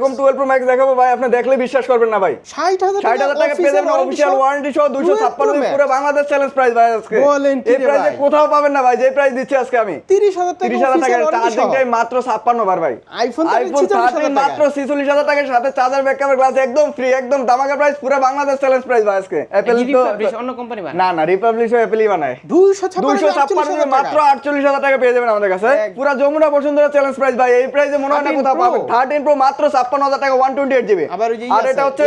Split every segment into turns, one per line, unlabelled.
এরকম twelve pro max দেখাবো ভাই আপনি দেখলে বিশ্বাস করবেন না ভাই।
ষাট হাজার
ষাট টাকা পেয়ে যাবেন অফিসিয়াল ওয়ারেন্টি সহ দুইশো ছাপ্পান্ন দিন পুরো বাংলাদেশ চ্যালেঞ্জ প্রাইস ভাই আজকে।
বলেন
এই প্রাইসে কোথাও পাবেন না ভাই যে প্রাইস দিচ্ছি আজকে আমি।
তিরিশ হাজার টাকা
তিরিশ হাজার টাকা চার্জিং টাইম মাত্র ছাপ্পান্ন বার ভাই। আইফোন
46,000
থার্টিন
টাকা।
মাত্র ছিচল্লিশ হাজার টাকার সাথে চার্জার ব্যাক ক্যামেরা গ্লাস একদম ফ্রি একদম দামাকা প্রাইস পুরো বাংলাদেশ চ্যালেঞ্জ প্রাইস ভাই আজকে। অ্যাপেল তো
রিপাবলিশ অন্য কোম্পানি বানায়?
না না রিপাবলিশ অ্যাপেলই বানায়।
দুইশো ছাপ্পান্ন
দুইশো
হাজার,
ছাপ্পান্ন
আটচল্লিশ হাজার
মাত্র
টাকা।
আটচল্লিশ হাজার টাকা পেয়ে যাবেন আমাদের কাছে। পুরো যমুনা বসুন্ধরা চ্যালেঞ্জ প্রাইস ভাই এই প্রাইসে মনে হয় না কোথাও পাবেন। থার্টিন প্রো মাত্র ছাপ্পান্ন হাজার টাকা ওয়ান টোয়েন্টি এইট জিবি
আবার ওই যে
আর এটা হচ্ছে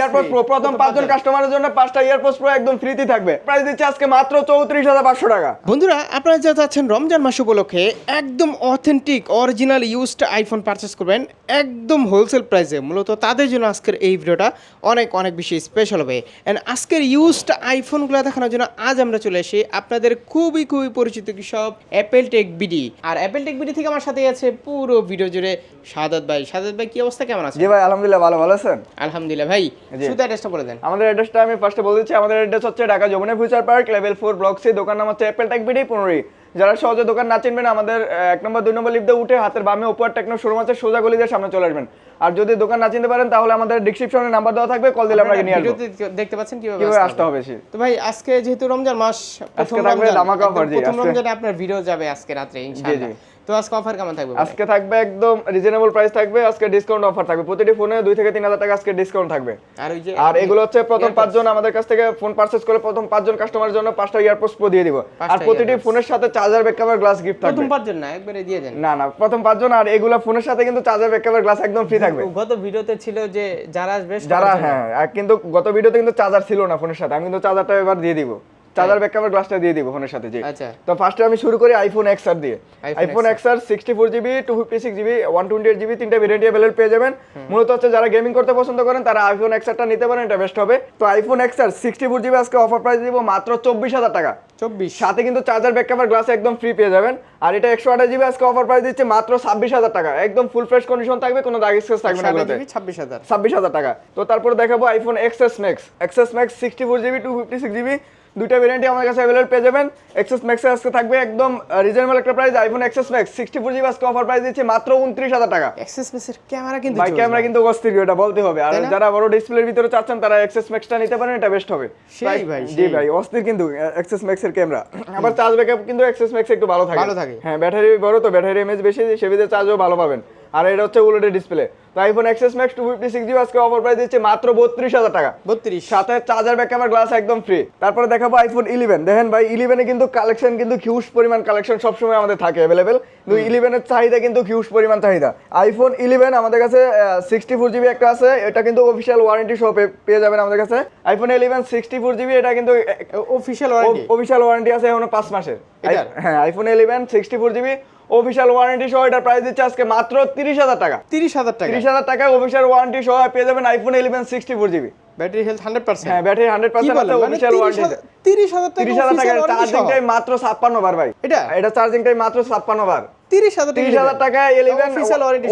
এয়ারপোর্ট প্রো প্রথম পাঁচজন। কাস্টমারের জন্য পাঁচটা এয়ারপোর্ট প্রো একদম ফ্রিতে থাকবে। প্রাইস দিচ্ছে আজকে মাত্র চৌত্রিশ হাজার পাঁচশো টাকা।
বন্ধুরা আপনারা যা রমজান মাস উপলক্ষে একদম authentic original used iPhone purchase করবেন একদম হোলসেল প্রাইসে মূলত তাদের জন্য আজকের এই ভিডিওটা অনেক অনেক বেশি স্পেশাল হবে। অ্যান্ড আজকের ইউজড আইফোনগুলো দেখানোর জন্য আজ আমরা চলে এসেছি আপনাদের খুবই খুবই পরিচিত কি সব অ্যাপেল টেক বিডি আর অ্যাপেল টেক বিডি থেকে আমার সাথে আছে পুরো ভিডিও জুড়ে সাদাত ভাই। সাদাত ভাই কি অবস্থা কেমন আছে?
জি ভাই আলহামদুলিল্লাহ ভালো ভালো আছেন?
আলহামদুলিল্লাহ ভাই শুধু অ্যাড্রেসটা বলে দেন।
আমাদের অ্যাড্রেসটা আমি ফার্স্টে বলে দিচ্ছি। আমাদের অ্যাড্রেস হচ্ছে Dhaka Jamuna future park level four block C দোকান নাম হচ্ছে অ্যাপেল টেক বিডি পনেরোই যারা সহজে দোকান না চিনবেন আমাদের এক নম্বর দুই নম্বর লিফটে উঠে হাতের বামে উপর টেকনো শোরুম আছে সোজা গলি দিয়ে সামনে চলে আসবেন। আর যদি দোকান না চিনতে পারেন তাহলে আমাদের ডিসক্রিপশনে নাম্বার দেওয়া থাকবে কল দিলে আপনাকে নিয়ে আসব।
দেখতে পাচ্ছেন কীভাবে
কীভাবে
আসতে হবে। তো ভাই আজকে যেহেতু রমজান মাস প্রথম রমজান, প্রথম রমজানে আপনার ভিডিও যাবে আজকে রাত্রে ইনশাআল্লাহ। তো আজকে অফার কেমন থাকবে
আজকে থাকবে একদম রিজনেবল প্রাইস থাকবে আজকে ডিসকাউন্ট অফার থাকবে। প্রতিটি ফোনে দুই থেকে তিন হাজার টাকা আজকে ডিসকাউন্ট থাকবে।
আর ওই যে
আর এগুলো হচ্ছে প্রথম। পাঁচজন আমাদের কাছ থেকে ফোন পারচেজ করে প্রথম পাঁচজন কাস্টমারের জন্য পাঁচটা ইয়ারপোর্টস প্রো দিয়ে দিব। আর প্রতিটি ফোনের সাথে চার্জার ব্যাকআপের গ্লাস গিফট থাকবে
প্রথম পাঁচজন না একবারে দিয়ে দেন।
না না প্রথম পাঁচজন আর এগুলো ফোনের সাথে কিন্তু চার্জার ব্যাকআপের গ্লাস একদম ফ্রি থাকবে।
গত ভিডিওতে ছিল যে যারা আসবে
যারা হ্যাঁ আর কিন্তু গত ভিডিওতে কিন্তু চার্জার ছিল না ফোনের সাথে আমি কিন্তু চার্জারটা এবার দিয়ে দিব। চার্জার ব্যাকআপের গ্লাসটা দিয়ে দিব ফোনের সাথে জি।
আচ্ছা।
তো ফার্স্টে আমি শুরু করি আইফোন এক্স আর দিয়ে। IPhone X R sixty four GB two fifty six GB one twenty eight GB তিনটা ভেরিয়েন্ট অ্যাভেলেবল পেয়ে যাবেন। মূলত হচ্ছে যারা গেমিং করতে পছন্দ করেন তারা আইফোন এক্স আরটা নিতে পারেন এটা বেস্ট হবে। তো iPhone X R sixty four GB আজকে অফার প্রাইস দিব মাত্র চব্বিশ হাজার টাকা।
চব্বিশ।
সাথে কিন্তু চার্জার ব্যাকআপের গ্লাস একদম ফ্রি পেয়ে যাবেন। আর এটা একশো আঠাশ জিবি আজকে অফার প্রাইস দিচ্ছে মাত্র ছাব্বিশ হাজার টাকা। একদম ফুল ফ্রেশ কন্ডিশন থাকবে কোনো দাগ স্কেচ থাকবে না এগুলোতে।
ছাব্বিশ হাজার।
ছাব্বিশ হাজার টাকা। তো তারপরে দেখাবো iPhone XS Max XS Max sixty four GB two fifty six GB দুইটা ভেরিয়েন্টই আমার কাছে অ্যাভেলেবল পেয়ে যাবেন। এক্সএস ম্যাক্সে আজকে থাকবে একদম রিজনেবল একটা price iPhone XS Max sixty four GB আজকে অফার প্রাইস দিচ্ছে মাত্র উনত্রিশ হাজার টাকা।
এক্সেস মেসের ক্যামেরা কিন্তু
ভাই ক্যামেরা কিন্তু অস্থির এটা বলতে হবে। আর যারা বড় ডিসপ্লের ভিতরে চাচ্ছেন তারা এক্সএস ম্যাক্সটা নিতে পারেন এটা বেস্ট হবে।
সেই ভাই,
জি ভাই অস্থির কিন্তু এক্সেস ম্যাক্সের ক্যামেরা আবার চার্জ ব্যাকআপ কিন্তু এক্সএস ম্যাক্স একটু ভালো থাকে।
ভালো থাকে।
হ্যাঁ ব্যাটারি বড় তো ব্যাটারি এমএচ বেশি সেভিতে চার্জও ভালো পাবেন। আর এটা হচ্ছে উল্টে ডিসপ্লে তো iPhone XS Max two fifty six GB আজকে অফার প্রাইস দিচ্ছে মাত্র বত্রিশ হাজার টাকা।
বত্রিশ।
সাথে চার্জার ব্যাকআপের গ্লাস একদম ফ্রি তারপরে দেখাবো আইফোন ইলেভেন দেখেন ভাই ইলেভেনে কিন্তু কালেকশন কিন্তু হিউজ পরিমাণ কালেকশন সবসময় আমাদের থাকে অ্যাভেলেবেল কিন্তু ইলেভেনের চাহিদা কিন্তু হিউজ পরিমাণ চাহিদা। আইফোন ইলেভেন আমাদের কাছে সিক্সটি ফোর জিবি একটা আছে। এটা কিন্তু অফিসিয়াল ওয়ারেন্টি সহ পেয়ে যাবেন আমাদের কাছে। IPhone eleven sixty four GB এটা কিন্তু
অফিসিয়াল
অফিসিয়াল ওয়ারেন্টি আছে এখনও পাঁচ মাসের। হ্যাঁ iPhone eleven sixty four GB official warranty সহ এটার প্রাইস দিচ্ছে আজকে মাত্র তিরিশ হাজার টাকা।
তিরিশ হাজার টাকা?
তিরিশ হাজার টাকা অফিসিয়াল ওয়ারেন্টি সহ পেয়ে যাবেন iPhone eleven sixty four GB
battery health hundred percent
হ্যাঁ battery hundred percent official warranty
তিরিশ হাজার টাকা
তিরিশ হাজার টাকা চার্জিং। টাইম মাত্র ছাপ্পান্ন বার ভাই।
এটা?
এটা চার্জিং টাইম মাত্র ছাপ্পান্ন বার।
তিরিশ হাজার
তিরিশ হাজার টাকা ইলেভেন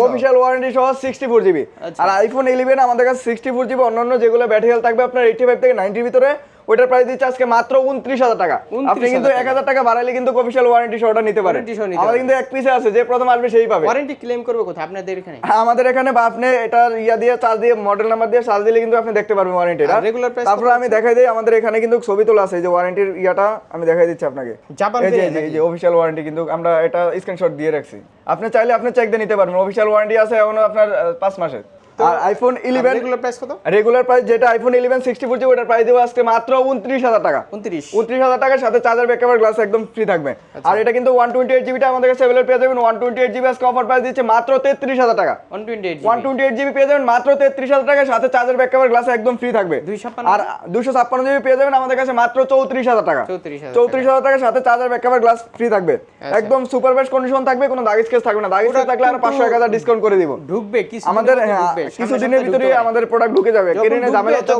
অফিসিয়াল ওয়ারেন্টি
সহ। Sixty four GB. আর আইফোন ইলেভেন আমাদের কাছে সিক্সটি ফোর জিবি অন্যান্য যেগুলো ব্যাটারি হেলথ থাকবে আপনার এইটি ফাইভ থেকে নাইনটির ভিতরে ওইটার প্রাইস দিচ্ছে আজকে মাত্র উনত্রিশ হাজার টাকা। আপনি কিন্তু এক হাজার টাকা বাড়াইলে কিন্তু অফিসিয়াল ওয়ারেন্টি সহটা নিতে পারেন। আমাদের কিন্তু এক পিসে আছে যে প্রথম আসবে সেই পাবে।
ওয়ারেন্টি ক্লেম করবে কোথায়? আপনাদের এখানে?
আমাদের এখানে বা আপনি এটা ইয়া দিয়ে চার্জ দিয়ে মডেল নাম্বার দিয়ে চার্জ দিলে কিন্তু আপনি দেখতে পারবেন ওয়ারেন্টিটা
regular price
তারপরে আমি দেখাই দিই আমাদের এখানে কিন্তু ছবি তোলা আছে যে ওয়ারেন্টির ইয়াটা আমি দেখাই দিচ্ছি আপনাকে।
জাপান
এই? যে অফিসিয়াল ওয়ারেন্টি কিন্তু আমরা এটা স্ক্রিনশট দিয়ে রাখছি। আপনি চাইলে আপনি চেক দিয়ে নিতে পারবেন অফিসিয়াল ওয়ারেন্টি আছে এখনও আপনার পাঁচ মাসের। আর আইফোন ইলেভেন
রেগুলার প্রাইস কত?
রেগুলার প্রাইস যেটা আইফোন ইলেভেন সিক্সটি ফোর ওটার প্রাইস দেবো আজকে মাত্র উনত্রিশ হাজার টাকা।
উনত্রিশ।
উনত্রিশ হাজার টাকার সাথে চার্জার ব্যাকআপের গ্লাস একদম ফ্রি থাকবে।
আচ্ছা।
আর এটা কিন্তু ওয়ান টোয়েন্টি এইট জিবিটা আমাদের কাছে পেয়ে যাবেন। ওয়ান টোয়েন্টি এইট জিবি আজকে অফার প্রাইস দিচ্ছে মাত্র তেত্রিশ হাজার টাকা।
One twenty eight
one twenty eight GB পেয়ে যাবেন মাত্র তেত্রিশ হাজার টাকার সাথে চার্জার ব্যাকআপের গ্লাস একদম ফ্রি থাকবে।
256
আর দুশো ছাপ্পান্ন জিবি পেয়ে যাবেন আমাদের কাছে মাত্র চৌত্রিশ হাজার টাকা।
চৌত্রিশ হাজার
চৌত্রিশ হাজার টাকার সাথে চার্জার ব্যাকআপের গ্লাস ফ্রি থাকবে।
আচ্ছা।
একদম সুপার বেস্ট কন্ডিশন থাকবে কোনো দাগ স্কেচ থাকবে না। দাগ স্কেচ থাকলে আর পাঁচশো এক হাজার ডিসকাউন্ট করে দিব।
ঢুকবে কি
আমাদের হ্যাঁ, কিছুদিনের ভিতরে আমাদের প্রোডাক্ট ঢুকে যাবে। কেরিনে ঝামেলা তো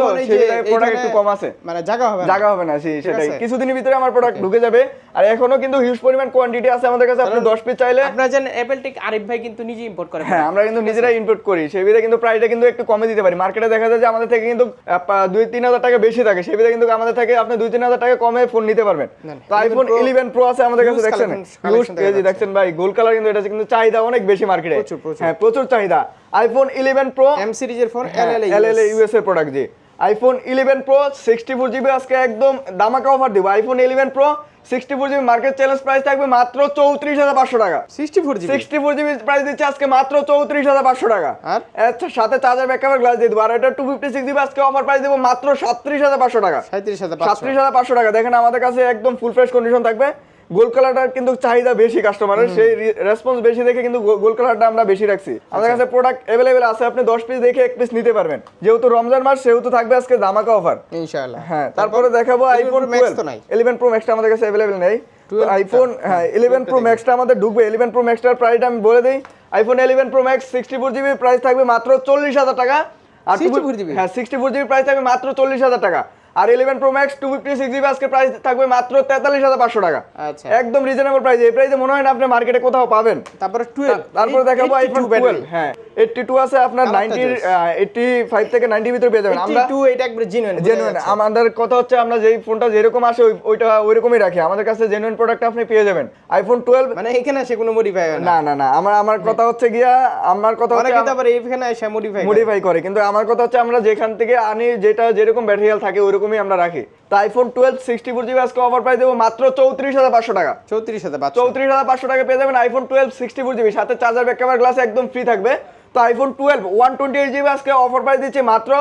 প্রোডাক্ট একটু কম আছে।
মানে জায়গা হবে
জায়গা হবে না সেটাই। কিছুদিনের ভিতরে আমার প্রোডাক্ট ঢুকে যাবে। আর এখনও কিন্তু হিউজ পরিমাণ কোয়ান্টিটি আছে আমাদের কাছে। আপনি 10 পিস চাইলে
আপনারা জানেন অ্যাপেলটেক আরিফ ভাই কিন্তু নিজে ইম্পোর্ট করে।
হ্যাঁ আমরা কিন্তু নিজেরাই ইনপুট করি। সেই বিধে কিন্তু প্রাইসটা কিন্তু একটু কমে দিতে পারি। মার্কেটে দেখা যায় যে আমাদের থেকে কিন্তু আহ, পা- দুই তিন হাজার টাকা বেশি থাকে। সেই বিধে কিন্তু আমাদের থেকে আপনি দুই তিন হাজার টাকা কমে ফোন নিতে পারবেন। তো আইফোন
11
প্রো আছে আমাদের কাছে দেখছেন। দেখছেন ভাই গোল কালার কিন্তু এটা কিন্তু চাহিদা অনেক বেশি মার্কেটে
প্রচুর, প্রচুর।
হ্যাঁ প্রচুর চাহিদা। আইফোন ইলেভেন প্রো
এম সিরিজের ফোন এলএলএ
ইউএস এর প্রোডাক্ট জি। IPhone eleven pro sixty four GB আজকে একদম দামাকা অফার দিব। IPhone eleven pro sixty four GB market challenge price থাকবে মাত্র চৌত্রিশ হাজার পাঁচশো টাকা।
64 GB
sixty four GB price দিচ্ছে আজকে মাত্র চৌত্রিশ হাজার পাঁচশো টাকা।
আর?
আচ্ছা সাথে চার্জার ব্যাকআপের গ্লাস দিয়ে দেবো। আর এটা টু ফিফটি সিক্স জিবি আজকে অফার প্রাইস দেবো মাত্র সাতত্রিশ হাজার পাঁচশো টাকা।
37500
সাতত্রিশ হাজার পাঁচশো টাকা। দেখেন আমাদের কাছে একদম ফুল ফ্রেশ কন্ডিশন থাকবে। গোল কালারটার কিন্তু চাহিদা বেশি কাস্টমারের সেই রেসপন্স বেশি দেখে কিন্তু গোল কালারটা আমরা বেশি রাখছি। আমাদের
আচ্ছা।
কাছে প্রোডাক্ট অ্যাভেলেবেল আছে আপনি দশ পিস দেখে এক পিস নিতে পারবেন। যেহেতু রমজান মাস সেহেতু থাকবে আজকে দামাকা অফার
ইনশাআল্লাহ।
হ্যাঁ তারপরে? দেখাবো আইফোন। ইলেভেন প্রো ম্যাক্সটা আমাদের কাছে অ্যাভেলেবেল নেই। আইফোন হ্যাঁ ইলেভেন প্রো ম্যাক্সটা আমাদের ঢুকবে। ইলেভেন প্রো ম্যাক্সটার প্রাইসটা আমি বলে দিই। IPhone eleven pro max sixty four GB price থাকবে মাত্র চল্লিশ হাজার টাকা। আর
64 GB?
হ্যাঁ সিক্সটি ফোর জিবি প্রাইস থাকবে মাত্র চল্লিশ হাজার টাকা। আর eleven pro max two fifty six GB আজকে প্রাইস থাকবে মাত্র তেতাল্লিশ হাজার পাঁচশো টাকা।
আচ্ছা।
একদম রিজনেবল প্রাইস এই প্রাইসে মনে হয় না আপনি মার্কেটে কোথাও পাবেন।
তারপরে 12
তারপরে দেখাবো আইফোন টুয়েলভ হ্যাঁ এইটটি টু আছে আপনার নাইনটি এইটটি ফাইভ থেকে নাইনটি ভিতরে পেয়ে যাবেন। আমরা
82 এটা একবারে জেনুইন
জেনুইন আমাদের কথা হচ্ছে আমরা যেই ফোনটা যেরকম আসে ওই- ওইটা ওইরকমই রাখি। আমাদের কাছে জেনুইন প্রোডাক্ট আপনি পেয়ে যাবেন। আইফোন টুয়েলভ
মানে এখানে আসে কোনো মডিফাই হয় না।
না না আমার আমার কথা হচ্ছে গিয়া আমার কথা হচ্ছে
তো আবার এখানে এসে মডিফাই
মডিফাই করে। কিন্তু আমার কথা হচ্ছে আমরা যেখান থেকে আনি যেটা যেরকম ব্যাটারিয়াল থাকে ওইরকমই আমরা রাখি। তো iPhone twelve sixty four GB আজকে অফার প্রাইস দেবো মাত্র চৌত্রিশ হাজার পাঁচশো টাকা।
34000 বাচ্চা
চৌত্রিশ হাজার পাঁচশো টাকা পেয়ে যাবেন iPhone twelve sixty four GB সাথে চার্জার ব্যাক ক্যামেরা গ্লাস একদম ফ্রি থাকবে। তো iPhone twelve one twenty eight GB আজকে অফার প্রাইস দিচ্ছে মাত্র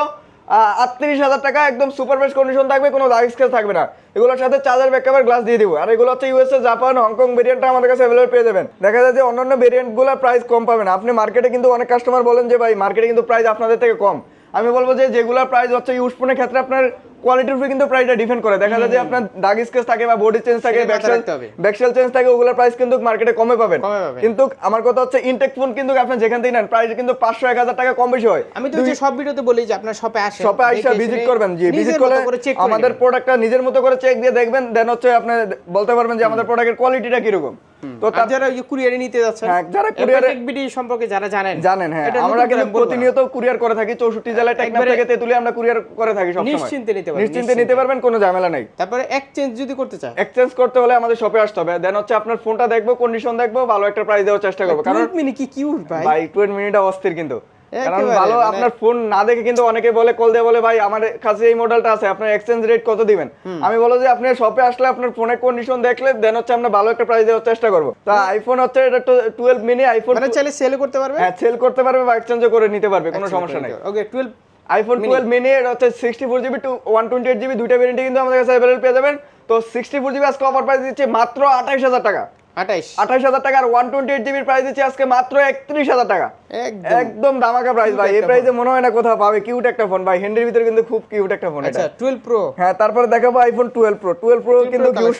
আটত্রিশ হাজার টাকা। একদম সুপার বেস্ট কন্ডিশন থাকবে কোনো দাগ স্কেচ থাকবে না। এগুলোর সাথে চার্জার ব্যাক ক্যামেরা গ্লাস দিয়ে দিব। আর এগুলো হচ্ছে ইউএসএ জাপান হংকং ভেরিয়েন্টটা আমাদের কাছে অ্যাভেলেবল পেয়ে যাবেন। দেখা যায় যে অন্যান্য ভেরিয়েন্টগুলোর প্রাইস কম পাবেন। আপনি মার্কেটে কিন্তু অনেক কাস্টমার বলেন যে ভাই মার্কেটে কিন্তু প্রাইস আপনাদের থেকে কম। আমি বলব যে যেগুলোর প্রাইস হচ্ছে ইউজ ফোনের ক্ষেত্রে আপনার কোয়ালিটির উপরে কিন্তু প্রাইসটা ডিপেন্ড করে। দেখা যায় যে আপনার দাগ স্কেচ থাকে বা বডি চেঞ্জ থাকে back shell back shell change থাকে ওগুলোর প্রাইস কিন্তু মার্কেটে কমে পাবেন। কিন্তু আমার কথা হচ্ছে ইনটেক ফোন কিন্তু আপনি যেখান থেকে নেন প্রাইস কিন্তু পাঁচশো এক হাজার টাকা কম বেশি হয়।
আমি তো যে সব ভিডিওতে বলি যে আপনার শপে আসেন
শপে
দেখে
ভিজিট করবেন জি ভিজিট করলে
করে
আমাদের। প্রোডাক্টটা নিজের মতো করে চেক দিয়ে দেখবেন দেন হচ্ছে আপনি বলতে পারবেন যে আমাদের প্রোডাক্টের কোয়ালিটিটা কীরকম। তো
যারা কুরিয়ারে নিতে যাচ্ছেন
হ্যাঁ, যারা
বিডি সম্পর্কে যারা জানেন
জানেন হ্যাঁ। আমরা কিন্তু। প্রতিনিয়ত কুরিয়ার করে থাকি চৌষট্টি জেলায় টেকনাফ
একবারে-
থেকে তেতুলিয়া আমরা কুরিয়ার করে থাকি সবসময়।
নিশ্চিন্তে নিতে পারবেন,
নিশ্চিন্তে। নিতে পারবেন কোনো ঝামেলা নাই।
তারপরে এক্সচেঞ্জ যদি করতে চায়
এক্সচেঞ্জ করতে হলে আমাদের শপে আসতে হবে। দেন হচ্ছে আপনার ফোনটা দেখব কন্ডিশন দেখব ভালো একটা প্রাইস দেওয়ার চেষ্টা করব। কারণ
12 মিনিট কি কিউট ভাই।
ভাই টোয়েন্টি মিনিট অস্থির কিন্তু। কারণ ভালো
মানে-
আপনার ফোন না দেখে কিন্তু অনেকে বলে কল দিয়ে বলে ভাই আমার কাছে এই মডেলটা আছে আপনার এক্সচেঞ্জ রেট কত দিবেন? আমি বলো যে আপনি শপে আসলে আপনার ফোনের কন্ডিশন দেখলে দেন হচ্ছে আমরা ভালো একটা প্রাইস দেওয়ার চেষ্টা করব। তা আইফোন হচ্ছে এটা টুয়েলভ মিনি আইফোন
মানে চাইলে সেল করতে পারবে?
হ্যাঁ সেল করতে পারবে বা এক্সচেঞ্জও করে নিতে পারবে কোনো সমস্যা নেই।
ওকে 12
আইফোন টুয়েলভ মিনি এটা হচ্ছে sixty four GB two one twenty eight GB দুইটা ভেরিয়েন্টে কিন্তু আমাদের কাছে অ্যাভেলেবল পেয়ে যাবেন। তো সিক্সটি ফোর জিবি আজকে অফার প্রাইস দিচ্ছে মাত্র আঠাইশ হাজার টাকা।
28
আঠাইশ। হাজার টাকা ওয়ান টোয়েন্টি এইট জিবির প্রাইস দিচ্ছে আজকে মাত্র একত্রিশ হাজার টাকা।
একদম।
প্রাইস ভাই। এই
একটা
প্রাইসে মনে হয় না কোথাও পাবে। কিউট একটা ফোন ভাই। হ্যান্ডের ভিতরে কিন্তু খুব কিউট একটা ফোন এটা।
টুয়েলভ প্রো
হ্যাঁ তারপরে দেখাবো iPhone twelve pro twelve pro কিন্তু হিউজ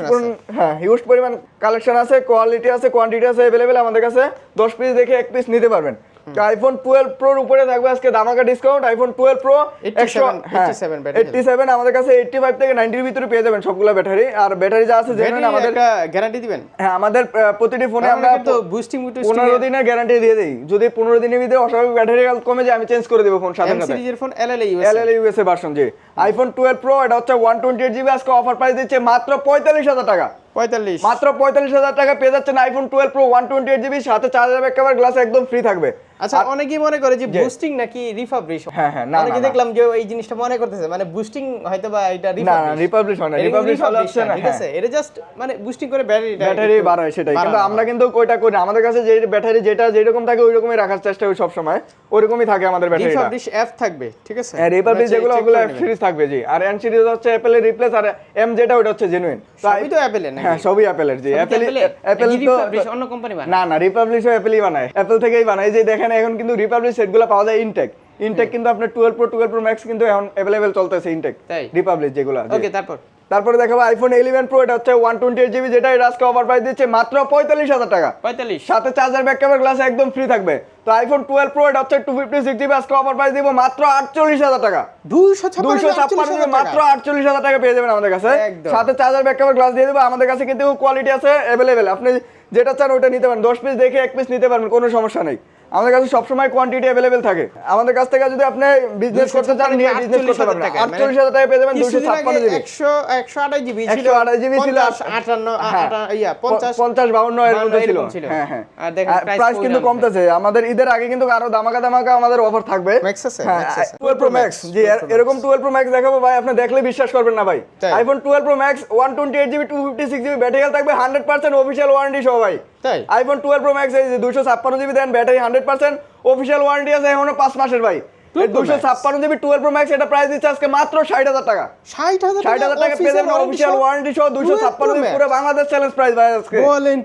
হ্যাঁ হিউজ পরিমাণ কালেকশন আছে কোয়ালিটি আছে কোয়ান্টিটি আছে অ্যাভেলেবেল আমাদের কাছে। দশ পিস দেখে এক পিস নিতে পারবেন। আইফোন টুয়েলভ প্রোর উপরে থাকবে আজকে দামাকা discount iPhone twelve pro
87 87
eighty seven আমাদের কাছে এইটটি ফাইভ থেকে নাইনটির ভিতরে পেয়ে যাবেন সবগুলো ব্যাটারি আর ব্যাটারি যা আছে
ব্যাটারি
আমাদের
গ্যারান্টি দিবেন?
হ্যাঁ আমাদের প্রতিটি ফোনে আমরা
তো বুস্টিং
পনেরো দিনের গ্যারান্টি দিয়ে দিই। যদি পনেরো দিনের ভিতরে অস্বাভাবিক ব্যাটারি হেলথ কমে যায় আমি চেঞ্জ করে দেবো ফোন সাথে সাথে।
সিরিজের phone LLA
L
US
L USA version জি। আইফোন টুয়েলভ প্রো এটা হচ্ছে ওয়ান টোয়েন্টি এইট জিবি আজকে অফার প্রাইস দিচ্ছে মাত্র পঁয়তাল্লিশ হাজার টাকা।
45
মাত্র পঁয়তাল্লিশ হাজার টাকা পেয়ে যাচ্ছেন iPhone twelve pro one twenty eight GB সাথে চার্জার ব্যাক কভার গ্লাস একদম ফ্রি থাকবে।
আচ্ছা অনেকেই মনে করে যে বুস্টিং নাকি রিফাবলিশ
হ্যাঁ, হ্যাঁ, না,
অনেকে
না, না।
দেখলাম যে এই জিনিসটা মনে করতেছে মানে বুস্টিং হয়তো বা এটা
না না রিপাবলিশ হয় না রিপাবলিশ হলে হচ্ছে না
ঠিক আছে। এটা জাস্ট মানে বুস্টিং করে ব্যাটারি
ব্যাটারি বাড়ায় সেটাই। কিন্তু আমরা কিন্তু ওইটা করি না। আমাদের কাছে যে ব্যাটারি যেটা যেরকম থাকে ওই রকমই রাখার চেষ্টা করি সবসময়। ওইরকমই থাকে আমাদের ব্যাটারিটা
রিফাবলিশ অ্যাপ থাকবে ঠিক আছে?
হ্যাঁ যেগুলো ওগুলো সিরিজ থাকবে জি। আর এন সিরিজ হচ্ছে অ্যাপেলের রিপ্লেস আর এম যেটা ওটা হচ্ছে জেনুইন
সবই তো অ্যাপেলের নাকি?
হ্যাঁ সবই অ্যাপেলের জি অ্যাপেল অ্যাপেল তো
অন্য কোম্পানি বানায়?
না না রিপাবলিশও অ্যাপেলই বানায়। অ্যাপেল থেকেই বানায়। যে দেখেন এখন কিন্তু রিপাবলিক সেটগুলো পাওয়া যায় ইনটেক ইনটেক কিন্তু আপনার twelve pro twelve pro max কিন্তু এখন অ্যাভেলেবেল চলতেছে ইনটেক রিপাবলিশ যেগুলো।
ওকে তারপর?
তারপরে দেখাবো আইফোন ইলেভেন প্রো এটা হচ্ছে ওয়ান টোয়েন্টি এইট জিবি যেটা এটা আজকে অফার প্রাইস দিচ্ছে মাত্র পঁয়তাল্লিশ হাজার টাকা।
পঁয়তাল্লিশ।
সাথে চার্জার ব্যাক ক্যামেরা গ্লাস একদম ফ্রি থাকবে। তো আইফোন টুয়েলভ প্রো এটা হচ্ছে টু ফিফটি সিক্স জিবি আজকে অফার প্রাইস দিব মাত্র আটচল্লিশ হাজার টাকা।
দুইশো
দুইশো ছাপ্পান্ন মাত্র আটচল্লিশ হাজার টাকা পেয়ে যাবেন আমাদের কাছে। সাথে চার্জার ব্যাক ক্যামেরা গ্লাস দিয়ে দেবো আমাদের কাছে কিন্তু কোয়ালিটি আছে অ্যাভেলেবেল আপনি যেটা চান ওটা নিতে পারেন। দশ পিস দেখে এক পিস নিতে পারবেন কোনো সমস্যা নেই। আমাদের কাছে সবসময় কোয়ান্টিটি অ্যাভেলেবেল থাকে। আমাদের কাছ থেকে যদি আপনি বিজনেস করতে চান নিয়ে বিজনেস করতে পারবেন। আটচল্লিশ হাজার টাকা পেয়ে যাবেন দুশো ছাপ্পান্ন জিবি।
একশো একশো আঠাশ জিবি ছিল
একশো আঠাশ জিবি ছিল
পঞ্চাশ, আটান্ন আ-
হ্যাঁ।
আটা- ইয়া পঞ্চাশ
পঞ্চাশ বাউন্ন এর মধ্যে ছিল। হ্যাঁ হ্যাঁ।
আর দেখেন
প্রাইস কিন্তু কমতেছে। আমাদের ঈদের আগে কিন্তু আরও দামাকা দামাকা আমাদের অফার থাকবে।
Max আছে?
হ্যাঁ
Max আছে।
টুয়েলভ প্রো ম্যাক্স জি এরকম টুয়েলভ প্রো ম্যাক্স দেখাবো ভাই আপনি দেখলে বিশ্বাস করবেন না ভাই। IPhone twelve pro max one twenty eight GB two fifty six GB battery থাকবে হান্ড্রেড পার্সেন্ট অফিসিয়াল ওয়ারেন্টি সহ ভাই।
তাই?
আইফোন টুয়েলভ প্রো ম্যাক্স এই যে দুশো ছাপ্পান্ন জিবি দেন battery hundred percent official warranty আছে এখনও পাঁচ মাসের ভাই।
12 Pro
দুশো
Max।
ছাপ্পান্ন জিবি টুয়েলভ প্রো ম্যাক্স এটা প্রাইস দিচ্ছে আজকে মাত্র ষাট হাজার টাকা।
ষাট হাজার
টাকা পেয়ে যাবেন অফিসিয়াল ওয়ারেন্টি সহ দুশো ছাপ্পান্ন জিবি পুরো বাংলাদেশ চ্যালেঞ্জ প্রাইস ভাই আজকে।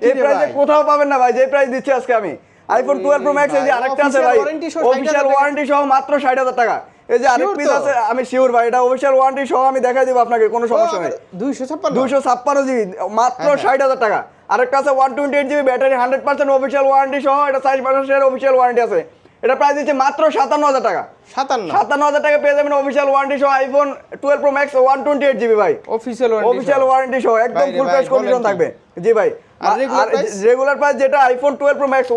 এই প্রাইসে কোথাও পাবেন না ভাই যে প্রাইস দিচ্ছি আজকে আমি। আইফোন টুয়েলভ প্রো ম্যাক্স এই যে আরেকটা আছে ভাই
warranty সহ 60,000
অফিসিয়াল। ওয়ারেন্টি সহ মাত্র ষাট হাজার টাকা। এই যে আরেক পিস আছে আমি শিওর ভাই এটা অফিসিয়াল ওয়ারেন্টি সহ আমি দেখাই দিব আপনাকে কোনো সমস্যা নেই।
দুইশো ছাপ্পান্ন?
দুশো ছাপ্পান্ন জিবি মাত্র
হ্যাঁ, হ্যাঁ।
ষাট হাজার টাকা। আরেকটা আছে one twenty eight GB battery hundred percent official warranty সহ, এটা সাইজ পার্সেন্টের অফিসিয়াল ওয়ারেন্টি আছে। এটা প্রাইস দিচ্ছে মাত্র সাতান্ন হাজার টাকা।
সাতান্ন।
সাতান্ন হাজার টাকা পেয়ে যাবেন অফিসিয়াল ওয়ারেন্টি সহ iPhone twelve pro max one twenty eight GB ভাই।
অফিসিয়াল
অফিসিয়াল ওয়ারেন্টি সহ। একদম ফুল প্রাইস কন্ডিশন থাকবে। জি ভাই
আর?
রেগুলার প্রাইস যেটা iPhone pro max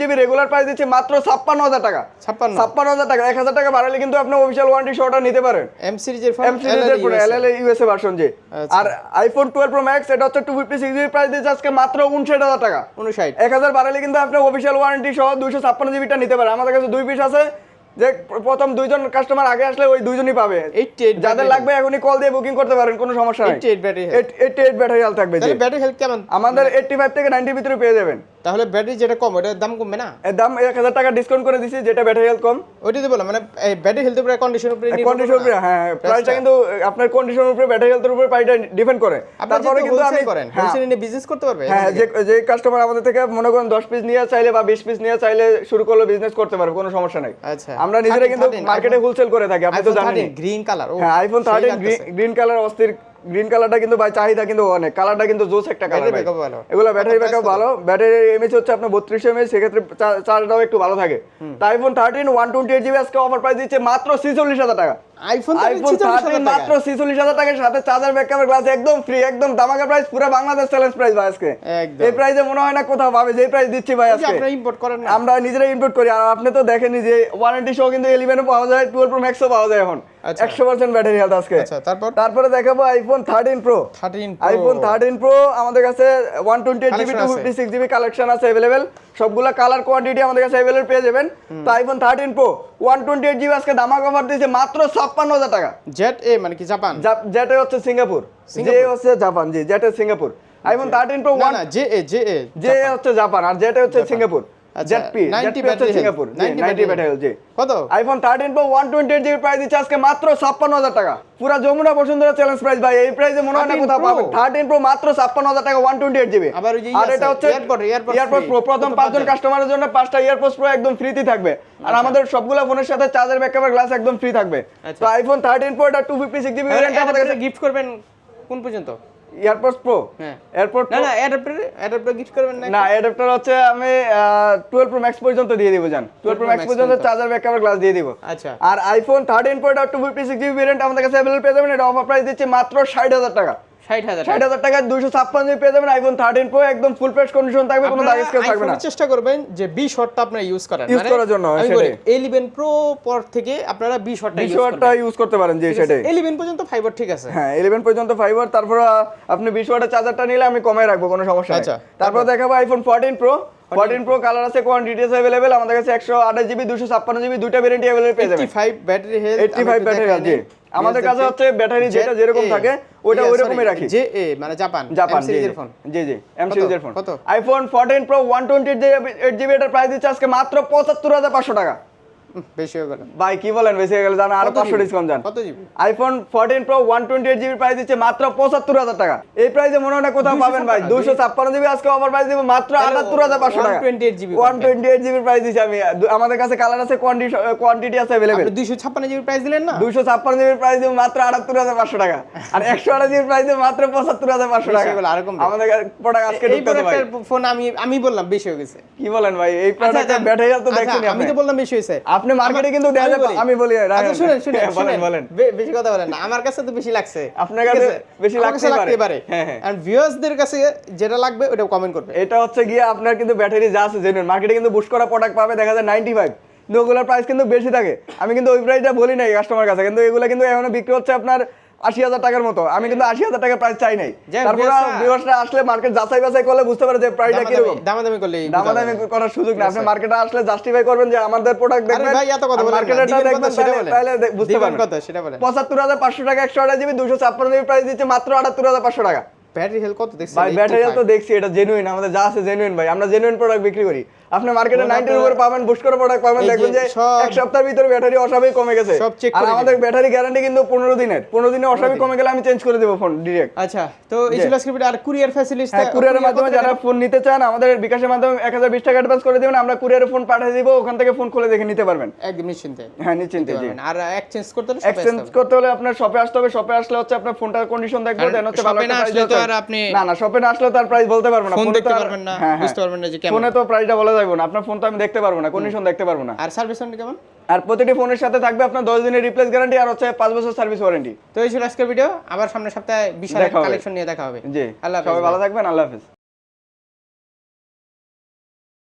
GB regular price দিচ্ছে মাত্র ছাপ্পান্ন হাজার টাকা। বাড়ালে কিন্তু আপনি অফিসিয়াল ওয়ারেন্টি সহটা নিতে পারেন।
এম সিরিজের ফোন
এম সিরিজের পুরো এলএল ইউএসএ ভার্সন জি। আর আইফোন টুয়েলভ প্রো ম্যাক্স এটা হচ্ছে two fifty six GB price দিচ্ছে আজকে মাত্র উনষাট হাজার টাকা।
উনষাট।
এক হাজার বাড়ালে কিন্তু আপনি অফিসিয়াল ওয়ারেন্টি সহ দুইশো ছাপ্পান্ন জিবিটা নিতে পারেন। আমাদের কাছে দুই পিস আছে যে প্রথম দুইজন কাস্টমার আগে আসলে ওই দুইজনই পাবে। যাদের লাগবে এখনই কল দিয়ে বুকিং করতে পারেন কোনো সমস্যা নেই।
88 battery
eighty eight battery health থাকবে
তাহলে ব্যাটারি হেলথ কেমন?
আমাদের এইটটি ফাইভ থেকে নাইনটির ভিতরে পেয়ে যাবেন।
তাহলে ব্যাটারি যেটা কম ওটার দাম কমবে না?
এর দাম এক হাজার টাকা ডিসকাউন্ট করে দিছি যেটা ব্যাটারি হেলথ কম।
ওইটাই বললাম মানে ব্যাটারি হেলথের উপরে কন্ডিশনের উপরে
কন্ডিশন উপরে হ্যাঁ প্রাইসটা কিন্তু আপনার কন্ডিশনের উপরে ব্যাটারি হেলথের উপরে প্রাইসটা ডিপেন্ড করে। তারপরে কিন্তু
wholesale করেন
হ্যাঁ,
হোলসেল নিয়ে বিজনেস করতে পারবে?
হ্যাঁ যে যে কাস্টমার আমাদের থেকে মনে করেন দশ পিস নিয়ে চাইলে বা বিশ পিস নিয়ে চাইলে শুরু করলে বিজনেস করতে পারবে কোনো সমস্যা নাই।
আচ্ছা।
আমরা নিজেরা কিন্তু মার্কেটে হোলসেল করে থাকি আপনি তো জানেন
গ্রিন কালার
হ্যাঁ আইফোন থার্টিন। গ্রিন কালার অস্থির গ্রিন কালারটা কিন্তু ভাই চাহিদা কিন্তু অনেক। কালারটা কিন্তু জোস একটা কালার
ভালো।
এগুলো ব্যাটারি ব্যাকআপ ভালো। ব্যাটারি এমএচ হচ্ছে আপনার বত্রিশ এমএচ সেক্ষেত্রে চার্জটাও একটু ভালো থাকে। IPhone thirteen one twenty eight GB আজকে অফার প্রাইস দিচ্ছে মাত্র ছিচল্লিশ হাজার টাকা।
আইফোন
আইফোন থার্টিন মাত্র ছিচল্লিশ হাজার টাকার সাথে চার্জার ব্যাকআপের গ্লাস একদম ফ্রি একদম দামাকা প্রাইস পুরো বাংলাদেশ চ্যালেঞ্জ প্রাইস ভাই আজকে।
একদম।
এই প্রাইসে মনে হয় না কোথাও পাবে যে প্রাইস দিচ্ছি ভাই আজকে।
আপনারা ইম্পোর্ট করেন না।
আমরা নিজেরাই ইনপুট করি। আর আপনি তো দেখেনি যে ওয়ারেন্টি সহ কিন্তু ইলেভেনও পাওয়া যায় টুয়েলভ প্রো ম্যাক্সও পাওয়া যায় এখন। একশো পার্সেন্ট ব্যাটারি হেলথ আজকে।
আচ্ছা তারপর?
তারপরে দেখাবো iPhone thirteen pro
13
iPhone thirteen pro আমাদের কাছে one twenty eight GB two fifty six GB collection আছে অ্যাভেলেবেল সবগুলা কালার কোয়ান্টিটি আমাদের কাছে অ্যাভেলেবল পেয়ে যাবেন। তো iPhone thirteen pro one twenty eight GB আজকে দামাক অফার দিয়েছে মাত্র ছাপ্পান্ন হাজার টাকা।
জেট এ মানে কি জাপান
জা- যেটা হচ্ছে সিঙ্গাপুর যে হচ্ছে জাপান জি যেটা Singapore iPhone thirteen pro one
J A J A
যে হচ্ছে জাপান আর যেটা হচ্ছে সিঙ্গাপুর
আচ্ছা,
জেটপি
90
জেটপি হচ্ছে সিঙ্গাপুর
90
নাইনটি
battery
জি।
কত?
IPhone thirteen pro one twenty eight GB price দিচ্ছে আজকে মাত্র ছাপ্পান্ন হাজার টাকা। পুরো যমুনা বসুন্ধরা চ্যালেঞ্জ প্রাইস ভাই এই প্রাইসে মনে হয় না কোথাও
Pro?
পাবেন। প্রো মাত্র ছাপ্পান্ন হাজার টাকা ওয়ান টোয়েন্টি এইট জিবি
আবার ওই যে
আর
ইয়ে
এটা হচ্ছে
earpod, earpod
প্রো প্রথম
প্রথম
পাঁচজন
পাঁচজন।
কাস্টমারের জন্য পাঁচটা প্রো একদম ফ্রিতে থাকবে। আর আমাদের সবগুলো ফোনের সাথে চার্জার ব্যাকআপের গ্লাস একদম ফ্রি থাকবে।
আচ্ছা।
তো আইফোন থার্টিন প্রো এটা টু ফিফটি সিক্স জিবি আমাদের কাছে
গিফট করবেন কোন পর্যন্ত?
এয়ারপোর্ট প্রো
হ্যাঁ।
এয়ারপোর্ট
না না অ্যাডাপ্টার অ্যাডাপ্টার গিফট করবেন না
না অ্যাডাপ্টার হচ্ছে আমি টুয়েলভ প্রো ম্যাক্স পর্যন্ত দিয়ে দিব জান। টুয়েলভ প্রো ম্যাক্স পর্যন্ত। চার্জার ব্যাকআপের গ্লাস দিয়ে দিব।
আচ্ছা।
আর iPhone thirteen up to fifty six GB variant আমাদের কাছে অ্যাভেলেবল পেয়ে যাবেন এটা অফার প্রাইস দিচ্ছে মাত্র ষাট হাজার টাকা।
ষাট হাজার
টাকা। দুইশো ছাপ্পান্ন জিবি পেয়ে যাবেন আইফোন থার্টিন প্রো একদম ফুল ফ্রেশ কন্ডিশন থাকবে কোনো দাগ স্কেচ থাকবে না।
চেষ্টা করবেন যে বি শটটা আপনারা ইউজ করেন
Use করার জন্য,
আমি
সেটাই।
বলি 11 প্রো পর থেকে আপনারা বি শটটা ইউজ
বিশ ইউজ করতে পারেন জি সেটাই।
11 পর্যন্ত ফাইবার ঠিক আছে।
হ্যাঁ ইলেভেন পর্যন্ত ফাইবার তারপর আপনি বিশ ওয়াটের চার্জারটা নিলে আমি কমাই রাখব কোনো সমস্যা
আচ্ছা,
তারপর দেখাবো iPhone fourteen pro fourteen pro colour আছে কোয়ান্টিটিস অ্যাভেলেবেল আমাদের কাছে একশো আঠাশ জিবি দুশো ছাপ্পান্ন জিবি দুইটা ভেরিয়েন্ট অ্যাভেলেবল পেয়ে যাবেন।
85 battery health
eighty five battery জি। আমাদের কাছে হচ্ছে ব্যাটারি যেটা যেরকম থাকে ওইটা ওইরকমই রাখি।
জে এ মানে জাপান
জাপান
সিরিজের ফোন
জি জি। এম? সিরিজের ফোন
কত?
IPhone fourteen pro one twenty eight GB এটার প্রাইস দিচ্ছে আজকে মাত্র পঁচাত্তর হাজার পাঁচশো টাকা।
উম, বেশি হয়ে গেল।
ভাই কি বলেন বেশি হয়ে গেলে জানা আরও
কত
পাঁচশো
GB?
ডিসকাউন্ট যান
কত GB?
IPhone fourteen pro one twenty eight GB price দিচ্ছে মাত্র পঁচাত্তর হাজার টাকা। এই প্রাইসে মনে হয় না কোথাও পাবেন ভাই।
টাকা,
দুইশো ছাপ্পান্ন জিবি আজকে অফার প্রাইস দিব মাত্র
তাহলে
আটাত্তর হাজার পাঁচশো টাকা।
128 GB
ওয়ান জিবি প্রাইস দিচ্ছি আমি। আমাদের কাছে কালার আছে কোয়ান্টিটি আছে অ্যাভেলেবেল
আপনি দুইশো ছাপ্পান্ন জিবি প্রাইস দিলেন না?
দুইশো ছাপ্পান্ন প্রাইস দিব মাত্র আটাত্তর হাজার পাঁচশো টাকা। আর একশো আঠাশ জিবির প্রাইস দিব মাত্র পঁচাত্তর হাজার পাঁচশো টাকা। আমাদের প্রোডাক্ট আজকে
এই
ভাই।
ফোন আমি আমি বললাম বেশি হয়ে গেছে।
কি বলেন ভাই এই
আচ্ছা,
প্রোডাক্টের
আচ্ছা,
ব্যাটারি তো
আচ্ছা,
দেখছেন
আমি তো বললাম বেশি হয়েছে।
আপনি মার্কেটে কিন্তু
আমি বলি।
আমি বলি
আচ্ছা শুনেন শুনেন
হ্যাঁ, বলেন বলেন।
বেশি কথা বলেন না। আমার কাছে তো বেশি লাগছে।
আপনার কাছে বেশি
লাগতে
পারে।
পারে।
হ্যাঁ, হ্যাঁ।
ভিউয়ার্সদের কাছে যেটা লাগবে ওটা কমেন্ট করবে।
এটা হচ্ছে গিয়ে আপনার কিন্তু ব্যাটারি যা আছে জেনুইন মার্কেটে কিন্তু বুশ করা প্রোডাক্ট পাবে দেখা যায় নাইনটি ফাইভ কিন্তু ওগুলোর প্রাইস কিন্তু বেশি থাকে। আমি কিন্তু ওই প্রাইসটা বলি নাই কাস্টমার কাছে। কিন্তু এগুলো কিন্তু এখনও বিক্রি হচ্ছে আপনার আশি হাজার টাকার মতো। আমি কিন্তু আশি হাজার টাকার প্রাইস চাই নাই। তারপরে
বিয়াসা-
আসলে মার্কেট যাচাই বাছাই করলে বুঝতে পারে যে প্রাইসটা কীরকম।
দামাদামি করলে
দামাদামি করার সুযোগ না আপনি মার্কেটে আসলে জাস্টিফাই করবেন যে আমাদের প্রোডাক্ট
আরে
দেখবেন
ভাই এত কথা বলেন না।
মার্কেটেরটা দেখবেন
সেটা
তাহলে- বুঝতে পারবেন।
কত সেটা বলেন।
হাজার পাঁচশো টাকা একশো আঠাশ জিবি দুশো ছাপ্পান্ন জিবি প্রাইস দিচ্ছে মাত্র আটাত্তর হাজার পাঁচশো টাকা।
ব্যাটারি হেলথ কত দেখছেন?
ভাই ব্যাটারি তো দেখছি এটা জেনুইন আমাদের যা আছে জেনুইন ভাই। আমরা জেনুইন প্রোডাক্ট বিক্রি করি। আপনি মার্কেটে
Product
নাইনটির উপরে পাবেন বুস্ট করে প্রোডাক্ট পাবেন
এই যে
দেখবেন যে এক সপ্তাহের ভিতরে ব্যাটারি অস্বাভাবিক কমে গেছে। আর আমাদের ব্যাটারি গ্যারান্টি কিন্তু পনেরো দিনের। পনেরো দিনে অস্বাভাবিক কমে গেলে আমি চেঞ্জ করে দেবো ফোন ডিরেক্ট
আচ্ছা তো এই ছিল ভিডিও। আর কুরিয়ার ফ্যাসিলিটি
হ্যাঁ কুরিয়ারের মাধ্যমে যারা ফোন নিতে চান আমাদের বিকাশের মাধ্যমে এক হাজার বিশ টাকা অ্যাডভান্স করে দেবেন। আমরা কুরিয়ারে ফোন পাঠিয়ে দিব ওখান থেকে ফোন খুলে দেখে নিতে পারবেন।
একদম নিশ্চিন্তে।
হ্যাঁ নিশ্চিন্তে জি।
আর এক্সচেঞ্জ করতে হলে
এক্সচেঞ্জ করতে হলে আপনার শপে আসতে হবে। শপে আসলে হচ্ছে আপনার ফোনটার কন্ডিশন দেখব দেন হচ্ছে ভালো
না আসলে তো আর আপনি-
না না শপে না আসলে তার প্রাইস বলতে পারব না।
ফোন দেখতে পারবেন না,
হ্যাঁ, হ্যাঁ।
বুঝতে পারবেন না যে কেমন।
ফোনে তো প্রাইসটা বলা যাবে না আপনার ফোন তো আমি দেখতে পারব না কন্ডিশন দেখতে পারব না।
আর সার্ভিস কেমন?
আর প্রতিটি ফোনের সাথে থাকবে আপনার দশ দিনের রিপ্লেস গ্যারান্টি আর হচ্ছে পাঁচ বছর সার্ভিস ওয়ারেন্টি
তো এই ছিল আজকের ভিডিও আবার সামনের সপ্তাহে বিশাল কালেকশন নিয়ে দেখা হবে।
জি
আল্লাহ হাফেজ
সবাই ভালো থাকবেন আল্লাহ হাফিজ।